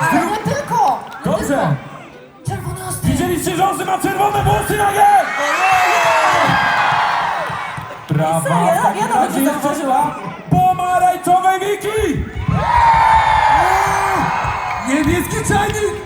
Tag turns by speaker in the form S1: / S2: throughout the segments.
S1: No tylko!
S2: Dobrze!
S1: Czerwone!
S2: Widzieliście, że on ma czerwone włosy nagie! Brawa!
S1: Ja-
S2: W
S1: nawet nie
S2: tak
S1: zauważyłam.
S2: pomarańczowej wiki! Niebieski czajnik!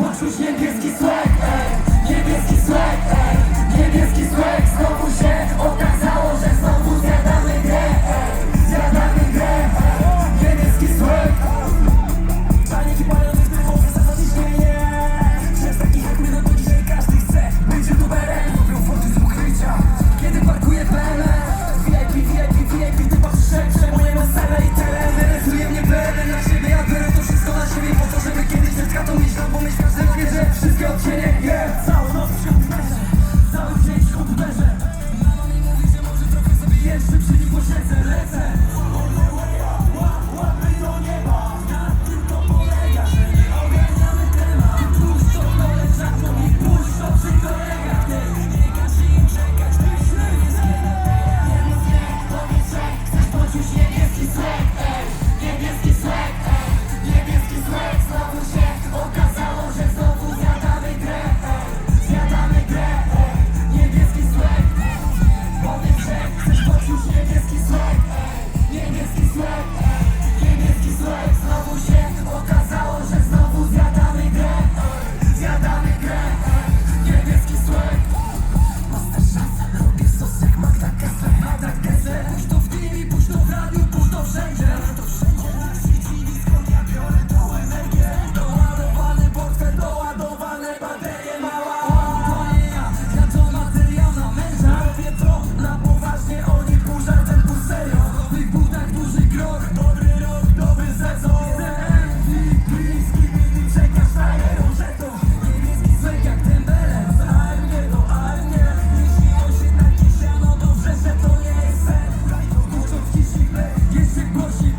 S2: Przyszły niebieski słek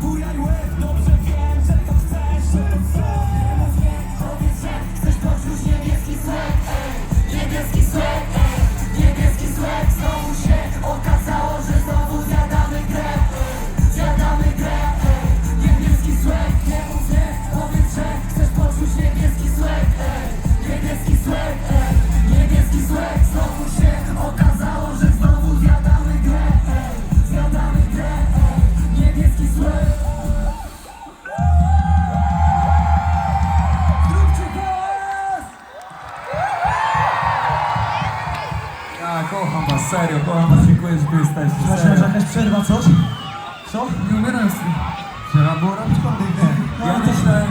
S3: Góra łeb dobrze
S2: Kocham was, serio, kocham was, dziękuję, że tu jesteście.
S4: Przepraszam, że jakaś przerwa, coś? Co?
S2: Nie umieram z tym.
S4: Trzeba było robić.
S2: Ja myślę,